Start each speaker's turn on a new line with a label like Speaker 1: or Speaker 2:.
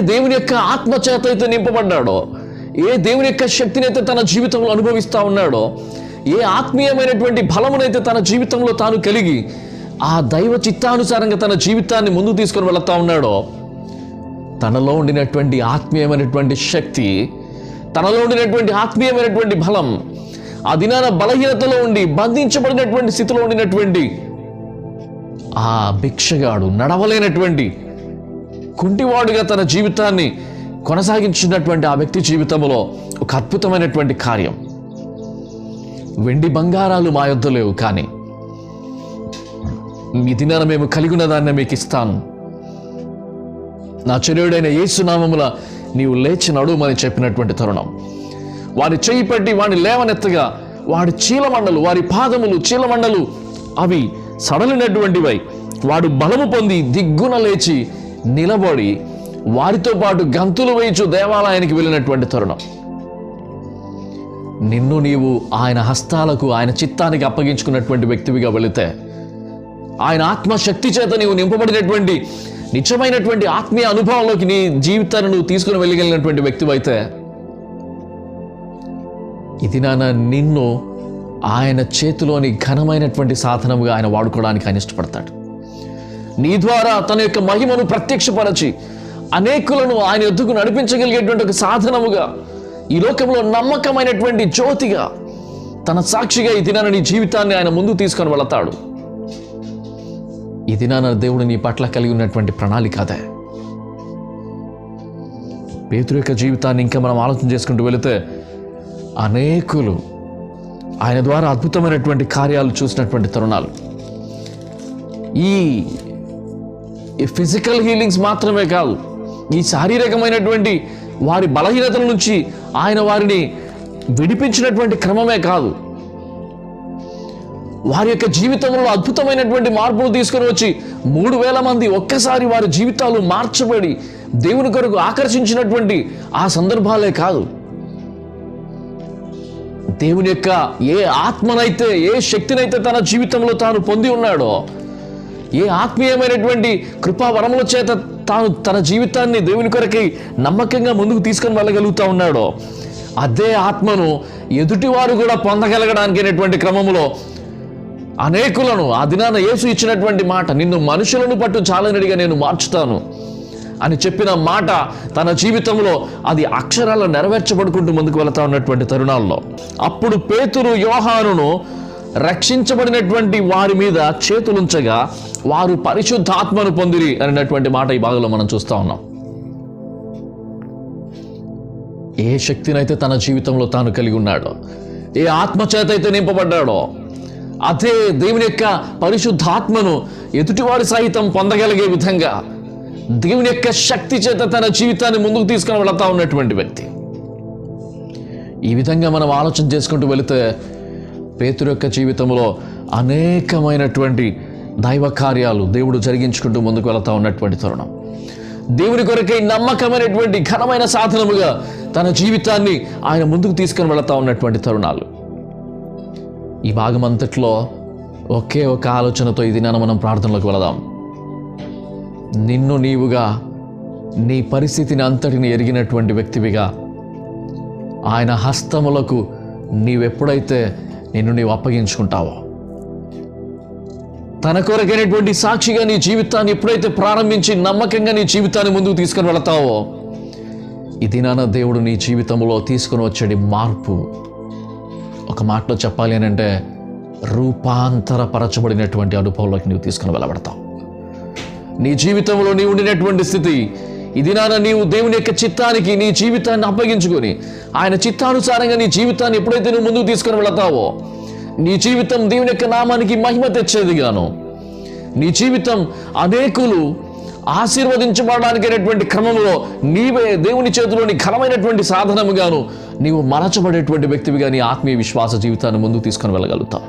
Speaker 1: దేవుని యొక్క ఆత్మచేత అయితే నింపబడ్డాడో ఏ దేవుని యొక్క శక్తిని అయితే తన జీవితంలో అనుభవిస్తూ ఉన్నాడో ఏ ఆత్మీయమైనటువంటి బలమునైతే తన జీవితంలో తాను కలిగి ఆ దైవ చిత్తానుసారంగా తన జీవితాన్ని ముందుకు తీసుకొని వెళుతూ ఉన్నాడో తనలో ఉండినటువంటి ఆత్మీయమైనటువంటి శక్తి తనలో ఉండినటువంటి ఆత్మీయమైనటువంటి బలం ఆ దినాన బలహీనతలో ఉండి బంధించబడినటువంటి స్థితిలో ఉండినటువంటి ఆ భిక్షగాడు నడవలేనటువంటి కుంటివాడుగా తన జీవితాన్ని కొనసాగించినటువంటి ఆ వ్యక్తి జీవితంలో ఒక అద్భుతమైనటువంటి కార్యం. వెండి బంగారాలు మా యొద్ద లేవు కానీ మీ దినాన మేము కలిగిన దాన్ని మీకు ఇస్తాను. నా చెరువుడైన యేసునామముల నీవు లేచి నడుమని చెప్పినటువంటి తరుణం. వారి చేయి పట్టి వాడిని లేవనెత్తగా వాడి చీలమండలు వారి పాదములు చీలమండలు అవి సడలినటువంటివై వాడు బలము పొంది దిగ్గున లేచి నిలబడి వారితో పాటు గంతులు వేయచు దేవాలయానికి వెళ్ళినటువంటి తరుణం. నిన్ను నీవు ఆయన హస్తాలకు ఆయన చిత్తానికి అప్పగించుకున్నటువంటి వ్యక్తివిగా వెళితే ఆయన ఆత్మశక్తి చేత నీవు నింపబడినటువంటి నిజమైనటువంటి ఆత్మీయ అనుభవంలోకి నీ జీవితాన్ని నువ్వు తీసుకుని వెళ్ళగలిగినటువంటి వ్యక్తివైతే ఇది నాన్న నిన్ను ఆయన చేతిలోని ఘనమైనటువంటి సాధనముగా ఆయన వాడుకోవడానికి ఆయన ఇష్టపడతాడు. నీ ద్వారా తన యొక్క మహిమను ప్రత్యక్షపరచి అనేకులను ఆయన ఎద్దుకు నడిపించగలిగేటువంటి ఒక సాధనముగా ఈ లోకంలో నమ్మకమైనటువంటి జ్యోతిగా తన సాక్షిగా ఈ దినాన నీ జీవితాన్ని ఆయన ముందు తీసుకొని వెళతాడు. ఈ దినాన దేవుడు నీ పట్ల కలిగి ఉన్నటువంటి ప్రణాళిక అదే. పేతురు యొక్క జీవితాన్ని ఇంకా మనం ఆలోచన చేసుకుంటూ వెళితే అనేకులు ఆయన ద్వారా అద్భుతమైనటువంటి కార్యాలు చూసినటువంటి తరుణాలు. ఈ ఈ ఫిజికల్ హీలింగ్స్ మాత్రమే కాదు ఈ శారీరకమైనటువంటి వారి బలహీనతల నుంచి ఆయన వారిని విడిపించినటువంటి క్రమమే కాదు. వారి యొక్క జీవితంలో అద్భుతమైనటువంటి మార్పులు తీసుకుని వచ్చి మూడు వేల మంది ఒక్కసారి వారి జీవితాలు మార్చబడి దేవుని కొరకు ఆకర్షించినటువంటి ఆ సందర్భాలే కాదు. దేవుని యొక్క ఏ ఆత్మనైతే ఏ శక్తినైతే తన జీవితంలో తాను పొంది ఉన్నాడో ఏ ఆత్మీయమైనటువంటి కృపావరముల చేత తాను తన జీవితాన్ని దేవుని కొరకై నమ్మకంగా ముందుకు తీసుకొని వెళ్ళగలుగుతా ఉన్నాడో అదే ఆత్మను ఎదుటివారు కూడా పొందగలగడానికి అనేటువంటి క్రమంలో అనేకులను ఆ దినాన యేసు ఇచ్చినటువంటి మాట నిన్ను మనుషులను పట్టు చాలనడిగా నేను మార్చుతాను అని చెప్పిన మాట తన జీవితంలో అది అక్షరాలు నెరవేర్చబడుకుంటూ ముందుకు వెళతా ఉన్నటువంటి తరుణాల్లో. అప్పుడు పేతురు యోహానును రక్షించబడినటువంటి వారి మీద చేతులుంచగా వారు పరిశుద్ధాత్మను పొందిరి అనేటువంటి మాట ఈ భాగంలో మనం చూస్తా ఉన్నాం. ఏ శక్తినైతే తన జీవితంలో తాను కలిగి ఉన్నాడో ఏ ఆత్మచేత అయితే నింపబడ్డాడో అదే దేవుని యొక్క పరిశుద్ధాత్మను ఎదుటివాడు సహితం పొందగలిగే విధంగా దేవుని యొక్క శక్తి చేత తన జీవితాన్ని ముందుకు తీసుకుని వెళతా ఉన్నటువంటి వ్యక్తి. ఈ విధంగా మనం ఆలోచన చేసుకుంటూ వెళితే పేతురు యొక్క జీవితంలో అనేకమైనటువంటి దైవ కార్యాలు దేవుడు జరిగించుకుంటూ ముందుకు వెళతా ఉన్నటువంటి తరుణం. దేవుని కొరకై నమ్మకమైనటువంటి ఘనమైన సాధనముగా తన జీవితాన్ని ఆయన ముందుకు తీసుకుని వెళతా ఉన్నటువంటి తరుణాలు. ఈ భాగం అంతట్లో ఒకే ఒక ఆలోచనతో ఇది దినాన మనం ప్రార్థనలోకి వెళదాం. నిన్ను నీవుగా నీ పరిస్థితిని అంతటిని ఎరిగినటువంటి వ్యక్తివిగా ఆయన హస్తములకు నీవెప్పుడైతే నిన్ను నీవు అప్పగించుకుంటావో? తన కొరకైనటువంటి సాక్షిగా నీ జీవితాన్ని ఎప్పుడైతే ప్రారంభించి నమ్మకంగా నీ జీవితాన్ని ముందుకు తీసుకొని వెళతావో ఇది నాన్న దేవుడు నీ జీవితంలో తీసుకొని వచ్చేది మార్పు. ఒక మాటలో చెప్పాలి అని అంటే రూపాంతరపరచబడినటువంటి అనుభవంలోకి నీవు తీసుకుని వెళ్ళబడతావు. నీ జీవితంలో నీవు ఉండినటువంటి స్థితి ఇది నాన్న నీవు దేవుని యొక్క చిత్తానికి నీ జీవితాన్ని అప్పగించుకొని ఆయన చిత్తానుసారంగా నీ జీవితాన్ని ఎప్పుడైతే నువ్వు ముందుకు తీసుకుని వెళతావో నీ జీవితం దేవుని యొక్క నామానికి మహిమ తెచ్చేది గాను నీ జీవితం అనేకులు ఆశీర్వదించబడడానికి అనేటువంటి క్రమంలో నీవే దేవుని చేతిలోని ఘనమైనటువంటి సాధనముగాను నీవు మరచబడేటువంటి వ్యక్తివిగా నీ ఆత్మీయ విశ్వాస జీవితాన్ని ముందుకు తీసుకొని వెళ్ళగలుగుతావు.